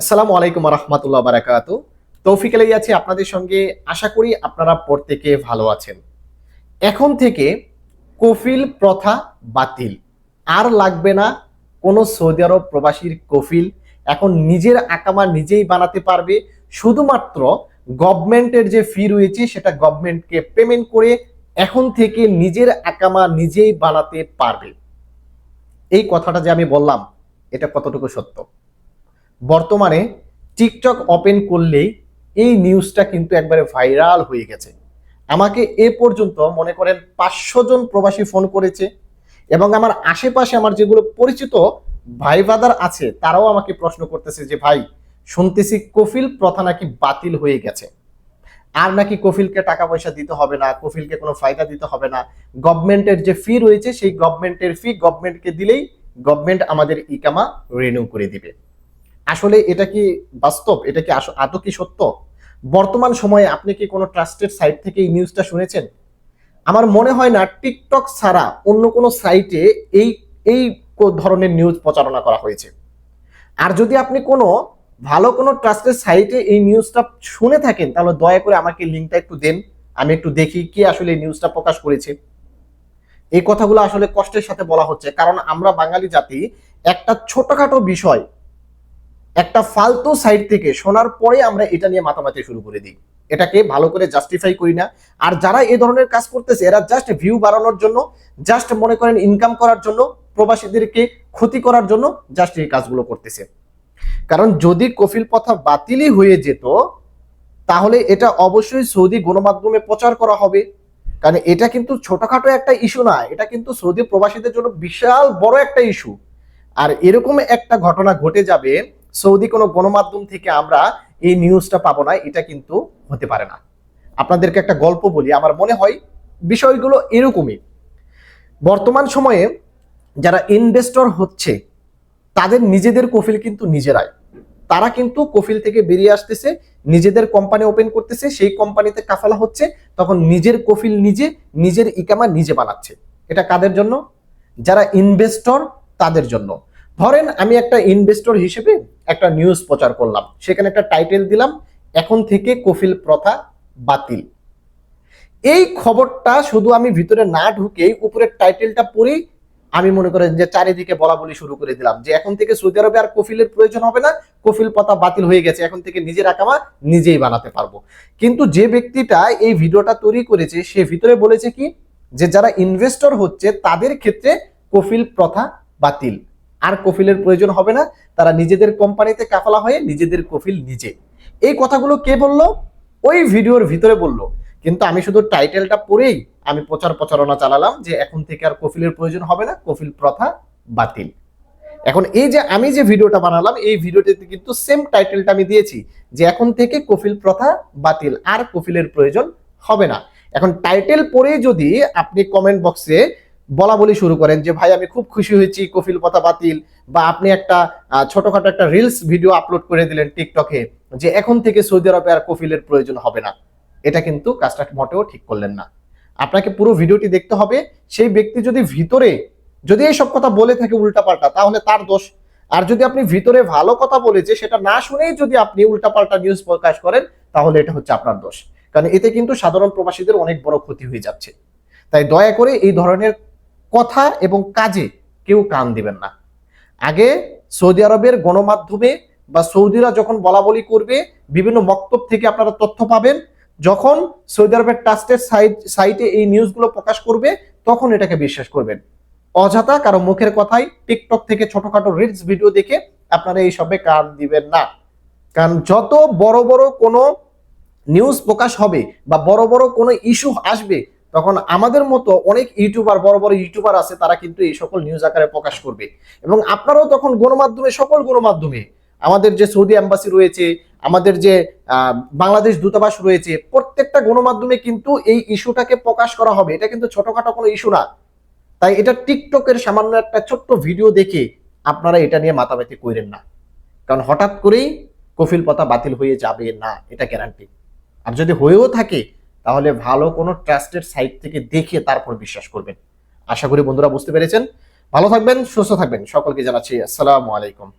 আসসালামু আলাইকুম রহমতুল্লাহ বারাকাত। তৌফিক আলাই আছি আপনাদের সঙ্গে। আশা করি আপনারা প্রত্যেকে ভালো আছেন। এখন থেকে কফিল প্রথা বাতিল। আর লাগবে না কোনো সৌদি আরব প্রবাসীর কফিল। এখন নিজের আকামা নিজেই বানাতে পারবে। শুধুমাত্র গভর্নমেন্টের যে ফি রয়েছে, সেটা গভর্নমেন্টকে পেমেন্ট করে এখন থেকে নিজের আকামা নিজেই বানাতে পারবে। এই কথাটা যে আমি বললাম, এটা কতটুকু সত্য? বর্তমানে টিকটক ওপেন করলেই এই নিউজটা কিন্তু একবারে ভাইরাল হয়ে গেছে। আমাকে এ পর্যন্ত মনে করেন পাঁচশো জন প্রবাসী ফোন করেছে এবং আমার আশেপাশে আমার যেগুলো পরিচিত ভাই বাদার আছে, তারাও আমাকে প্রশ্ন করতেছে যে, ভাই, শুনতেছি কফিল প্রথা নাকি বাতিল হয়ে গেছে। আর নাকি কফিলকে টাকা পয়সা দিতে হবে না, কফিলকে কোনো ফায়দা দিতে হবে না। গভর্নমেন্টের যে ফি রয়েছে, সেই গভর্নমেন্টের ফি গভর্নমেন্টকে দিলেই গভর্নমেন্ট আমাদের ইকামা রিনিউ করে দিবে। আসলে এটা কি বাস্তব? এটা কি আদৌ কি সত্য? বর্তমান সময়ে আপনি কি কোনো ট্রাস্টেড সাইট থেকে এই নিউজটা শুনেছেন? আমার মনে হয় না টিকটক ছাড়া অন্য কোনো সাইটে এই এই ধরনের নিউজ প্রচারণা করা হয়েছে। আর যদি আপনি কোনো ভালো কোনো ট্রাস্টেড সাইটে এই নিউজটা শুনে থাকেন, তাহলে দয়া করে আমাকে লিঙ্কটা একটু দেন। আমি একটু দেখি কে আসলে এই নিউজটা প্রকাশ করেছে। এই কথাগুলো আসলে কষ্টের সাথে বলা হচ্ছে, কারণ আমরা বাঙালি জাতি, একটা ছোটখাটো বিষয় একটা ফালতু সাইড থেকে শোনার পরে আমরা এটা নিয়ে মাতামাতি শুরু করে দিই। এটাকে ভালো করে জাস্টিফাই করি না। আর যারা এই ধরনের কাজ করতেছে, এরা জাস্ট ভিউ বাড়ানোর জন্য জাস্ট মনে করেন ইনকাম করার জন্য, প্রবাসীদেরকে ক্ষতি করার জন্য জাস্ট এই কাজগুলো করতেছে। কারণ যদি কফিল প্রথা বাতিলই হয়ে যেত, তাহলে এটা অবশ্যই সৌদি গণমাধ্যমে প্রচার করা হবে। কারণ এটা কিন্তু ছোটখাটো একটা ইস্যু না, এটা কিন্তু সৌদি প্রবাসীদের জন্য বিশাল বড় একটা ইস্যু আর এরকম একটা ঘটনা ঘটে যাবে সৌদি কোনো গণমাধ্যম থেকে আমরা এই নিউজটা পাবো না, এটা কিন্তু হতে পারে না। আপনাদেরকে একটা গল্প বলি, আমার মনে হয় বিষয়গুলো এরকমই। বর্তমান সময়ে যারা ইনভেস্টর হচ্ছে, তাদের নিজেদের কফিল কিন্তু নিজেরাই। তারা কিন্তু কফিল থেকে বেরিয়ে আসতেছে, নিজেদের কোম্পানি ওপেন করতেছে, সেই কোম্পানিতে কাফালা হচ্ছে, তখন নিজের কফিল নিজে, নিজের ইকামা নিজে বানাচ্ছে। এটা কাদের জন্য? যারা ইনভেস্টর তাদের জন্য। ধরেন আমি একটা ইনভেস্টর হিসেবে একটা নিউজ প্রচার করলাম। সেখানে একটা টাইটেল দিলাম, এখন থেকে কফিল প্রথা বাতিল। এই খবরটা শুধু আমি ভিতরে না ঢুকেই উপরের টাইটেলটা পড়েই আমি মনে করেন যে চারিদিকে বলা বলি শুরু করে দিলাম যে এখন থেকে সৌদি আরবে আর কফিলের প্রয়োজন হবে না, কফিল প্রথা বাতিল হয়ে গেছে, এখন থেকে নিজের আকামা নিজেই বানাতে পারব। কিন্তু যে ব্যক্তিটা এই ভিডিওটা তৈরি করেছে, সে ভিতরে বলেছে কি? যে যারা ইনভেস্টর হচ্ছে, তাদের ক্ষেত্রে কফিল প্রথা বাতিল। আর কফিলের প্রয়োজন হবে না। তারা নিজেদের কোম্পানিতে কাফালা হয়ে নিজেদের কফিল নিজে। এই কথাগুলো কে বলল? ওই ভিডিওর ভিতরে বলল। কিন্তু আমি শুধু টাইটেলটা পড়েই আমি প্রচার প্রচারণা চালালাম যে এখন থেকে আর কফিলের প্রয়োজন হবে না, কফিল প্রথা বাতিল। এখন এই যে আমি যে ভিডিওটা বানালাম, এই ভিডিওটিতে কিন্তু সেম টাইটেলটা আমি দিয়েছি যে এখন থেকে কফিল প্রথা বাতিল আর কফিলের প্রয়োজন হবে না। এখন টাইটেল পড়ে যদি আপনি কমেন্ট বক্সে বলা বলি শুরু করেন যে, ভাই, আমি খুব খুশি হয়েছি, কফিল প্রথা বাতিল। বা আপনি একটা ছোটখাটো একটা রিলস ভিডিও আপলোড করে দিলেন টিকটকে যে, এখন থেকে সৌদি আরবে আর কফিলের প্রয়োজন হবে না। এটা কিন্তু কাজটা মোটেও ঠিক করলেন না। আপনাকে পুরো ভিডিওটি দেখতে হবে। সেই ব্যক্তি যদি ভিতরে, যদি এই সব কথা বলে থাকে উল্টাপাল্টা, তাহলে তার দোষ। আর যদি আপনি ভিতরে ভালো কথা বলেছে সেটা না শুনেই যদি আপনি উল্টাপাল্টা নিউজ প্রকাশ করেন, তাহলে এটা হচ্ছে আপনার দোষ। কারণ এতে কিন্তু সাধারণ প্রবাসীদের অনেক বড় ক্ষতি হয়ে যাচ্ছে। তাই দয়া করে এই ধরনের কথা এবং কাজে কেউ কান দিবেন না। আগে সৌদি আরবের গণমাধ্যমে বা সৌদিরা যখন বলা বলি করবে, বিভিন্ন বক্তব্য থেকে আপনারা তথ্য পাবেন। যখন সৌদি আরবের ট্রাস্টেড সাইট, সাইটে এই নিউজগুলো প্রকাশ করবে, তখন এটাকে বিশ্বাস করবেন। অযথা কারও মুখের কথাই টিকটক থেকে ছোটখাটো রিলস ভিডিও দেখে আপনারা এই সবে কান দিবেন না। কারণ যত বড় বড় কোনো নিউজ প্রকাশ হবে বা বড় বড় কোনো ইস্যু আসবে তখন আমাদের মতো অনেক ইউটিউবার, বড় বড় ইউটিউবার আছে, তারা কিন্তু এই সকল নিউজ আকারে প্রকাশ করবে। এবং আপনারাও তখন গণমাধ্যমে, সকল গণমাধ্যমে, আমাদের যে সৌদি অ্যাম্বাসি রয়েছে, আমাদের যে বাংলাদেশ দূতাবাস রয়েছে, প্রত্যেকটা গণমাধ্যমে কিন্তু এই ইস্যুটাকে প্রকাশ করা হবে। এটা কিন্তু ছোটখাটো কোনো ইস্যু না। তাই এটা টিকটকের সামান্য একটা ছোট্ট ভিডিও দেখে আপনারা এটা নিয়ে মাতামাতি করেন না। কারণ হঠাৎ করেই কফিল পাতা বাতিল হয়ে যাবে না, এটা গ্যারান্টি আর যদি হয়েও থাকে তাহলে ভালো কোনো ট্রাস্টেড সাইট থেকে দেখে তারপর বিশ্বাস করবেন। আশা করি বন্ধুরা বুঝতে পেরেছেন। ভালো থাকবেন, সুস্থ থাকবেন। সকলকে জানাচ্ছি আসসালামু আলাইকুম।